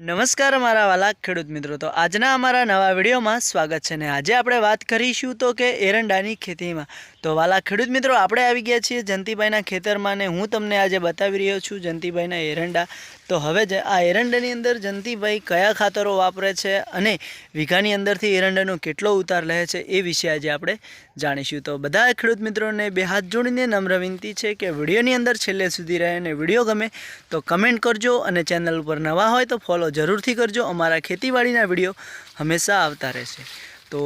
નમસ્કાર મારા વાલા ખેડૂત મિત્રો. તો આજના અમારા નવા વિડીયોમાં સ્વાગત છે ને આજે આપણે વાત કરીશું તો કે એરંડાની ખેતીમાં. તો વાલા ખેડૂત મિત્રો, આપણે આવી ગયા છીએ જંતીભાઈના ખેતરમાં ને હું તમને આજે બતાવી રહ્યો છું જંતીભાઈના એરંડા. તો હવે જ આ એરંડાની અંદર જંતીભાઈ કયા ખાતરો વાપરે છે અને વીઘાની અંદરથી એરંડાનો કેટલો ઉતાર લે છે એ વિશે આજે આપણે જાણીશું. તો બધા ખેડૂત મિત્રોને બે હાથ જોડીને નમ્ર વિનંતી છે કે વિડીયોની અંદર છેલ્લે સુધી રહે અને વીડિયો ગમે તો કમેન્ટ કરજો અને ચેનલ ઉપર નવા હોય તો ફોલો જરૂરથી કરજો. અમારા ખેતીવાડીના વીડિયો હંમેશા આવતા રહેશે. તો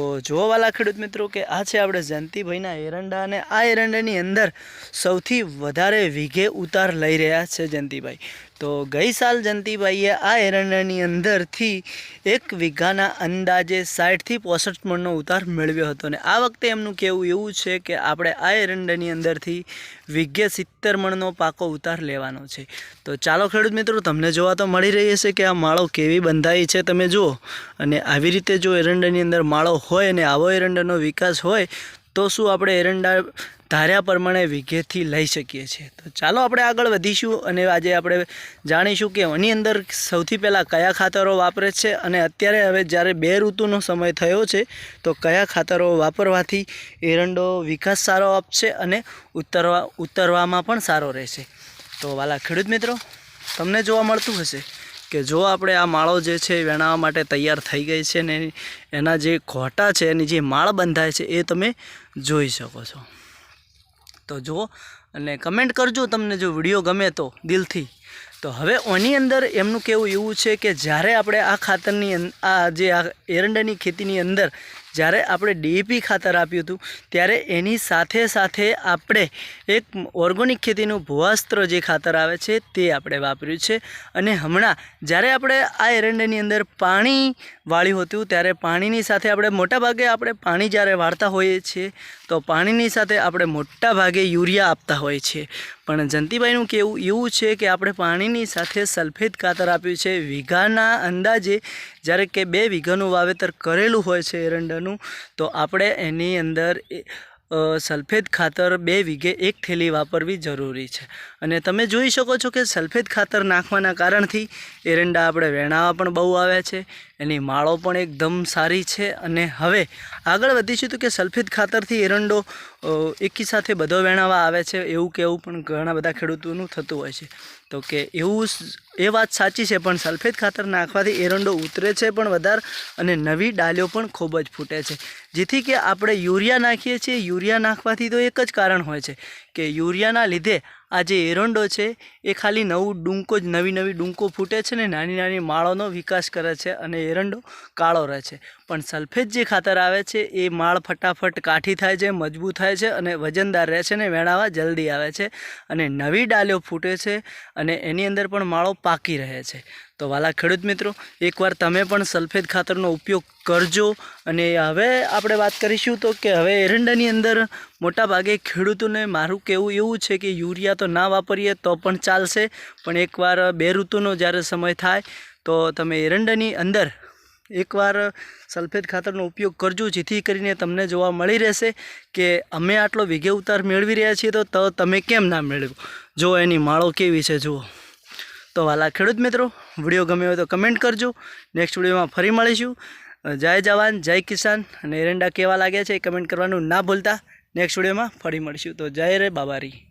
વાલા ખેડૂત મિત્રો કે આ છે આપણે જયંતિભાઈના એરંડા અને આ એરંડાની અંદર સૌથી વધારે વીઘે ઉતાર લઈ રહ્યા છે જયંતિભાઈ તો ગઈ સાલ જંતીબાઈએ આ એરંડાની અંદરથી એક વીઘાના અંદાજે સાઠથી પોસઠ મણનો ઉતાર મેળવ્યો હતો. ને આ વખતે એમનું કહેવું એવું છે કે આપણે આ એરંડાની અંદરથી વીઘે સિત્તેર મણનો પાકો ઉતાર લેવાનો છે. તો ચાલો ખેડૂત મિત્રો, તમને જોવા તો મળી રહી હશે કે આ માળો કેવી બંધાઈ છે તમે જુઓ. અને આવી રીતે જો એરંડાની અંદર માળો હોય અને આવો એરંડાનો વિકાસ હોય, તો શું આપણે એરંડા ધાર્યા પ્રમાણે વિઘેથી લઈ શકીએ છીએ. તો ચાલો આપણે આગળ વધીશું અને આજે આપણે જાણીશું કે એની અંદર સૌથી પહેલાં કયા ખાતરો વાપરે છે અને અત્યારે હવે જ્યારે બે ઋતુનો સમય થયો છે, તો કયા ખાતરો વાપરવાથી એરંડો વિકાસ સારો આપશે અને ઉતરવા, ઉતરવામાં પણ સારો રહેશે. તો વાલા ખેડૂત મિત્રો, તમને જોવા મળતું હશે કે જો આપણે આ માળો જે છે એ વેણાવવા માટે તૈયાર થઈ ગઈ છે ને એના જે ખોટા છે, એની જે માળ બંધાય છે એ તમે જોઈ શકો છો. તો જુઓ અને કમેન્ટ કરજો તમને જો વીડિયો ગમે તો દિલથી. તો હવે ઓની અંદર એમનું કહેવું એવું છે કે જ્યારે આપણે આ ખાતરની આ જે આ એરંડાની ખેતીની અંદર જ્યારે આપણે ડીએપી ખાતર આપ્યું હતું, ત્યારે એની સાથે સાથે આપણે એક ઓર્ગોનિક ખેતીનું ભૂવાસ્ત્ર જે ખાતર આવે છે, તે આપણે વાપર્યું છે. અને હમણાં જ્યારે આપણે આ એરંડાની અંદર પાણી વાળ્યું હતું, ત્યારે પાણીની સાથે આપણે મોટા ભાગે આપણે પાણી જ્યારે વાળતા હોઈએ છીએ, તો પાણીની સાથે આપણે મોટાભાગે યુરિયા આપતા હોઈએ છીએ. પણ જંતીભાઈનું કહેવું એવું છે કે આપણે પાણીની સાથે સલ્ફેટ ખાતર આપ્યું છે. વીઘાના અંદાજે જ્યારે કે બે વીઘાનું વાવેતર કરેલું હોય છે એરંડાનું, તો આપણે એની અંદર સલ્ફેટ ખાતર બે વીઘે એક થેલી વાપરવી જરૂરી છે. અને તમે જોઈ શકો છો કે સલ્ફેટ ખાતર નાખવાના કારણથી એરંડા આપણે વેણાવા પણ બહુ આવે છે. એની માળો પણ એકદમ સારી છે અને હવે આગળ વધીશું તો કે સલ્ફેટ ખાતરથી એરંડો એકી સાથે બધો વેણાવા આવે છે, એવું કહેવું પણ ઘણા બધા ખેડૂતોનું થતું હોય છે. તો કે એવું એ વાત સાચી છે, પણ સલ્ફેટ ખાતર નાખવાથી એરંડો ઉતરે છે પણ વધારે અને નવી ડાલીઓ પણ ખૂબ જ ફૂટે છે. જેથી કે આપણે યુરિયા નાખીએ છીએ, યુરિયા નાખવાથી તો એક જ કારણ હોય છે કે યુરિયાના લીધે આ જે એરંડો છે, એ ખાલી નવું ડુંકો જ, નવી નવી ડુંકો ફૂટે છે ને નાની નાની માળોનો વિકાસ કરે છે અને એરંડો કાળો રહે છે. પણ સલ્ફેટ જે ખાતર આવે છે, એ માળ ફટાફટ કાઠી થાય છે, મજબૂત થાય છે અને વજનદાર રહે છે ને વેણાવા જલ્દી આવે છે અને નવી ડાલીઓ ફૂટે છે અને એની અંદર પણ માળો પાકી રહે છે. તો વાલા ખેડૂત મિત્રો, એકવાર તમે પણ સલ્ફેટ ખાતરનો ઉપયોગ કરજો. અને હવે આપણે વાત કરીશું તો કે હવે એરંડાની અંદર મોટાભાગે ખેડૂતોને મારું કહેવું એવું છે કે યુરિયા તો ના વાપરીએ તો પણ ચાલશે. પણ એકવાર બે ઋતુનો જ્યારે સમય થાય, તો તમે એરંડાની અંદર એકવાર સલ્ફેટ ખાતરનો ઉપયોગ કરજો. જેથી કરીને તમને જોવા મળી રહેશે કે અમે આટલો વિઘે ઉતાર મેળવી રહ્યા છીએ તો તમે કેમ ના મેળવો? જો એની માળો કેવી છે જુઓ. તો વાલા ખેડૂત મિત્રો વીડિયો ગમ્યો હોય તો કમેન્ટ કરજો. નેક્સ્ટ વિડીયોમાં ફરી મળીશું. જય જવાન, જય કિસાન અને એરંડા કેવા લાગ્યા છે એ કમેન્ટ કરવાનું ના ભૂલતા. નેક્સ્ટ વિડીયોમાં ફરી મળીશું. તો જય રે બાબારી.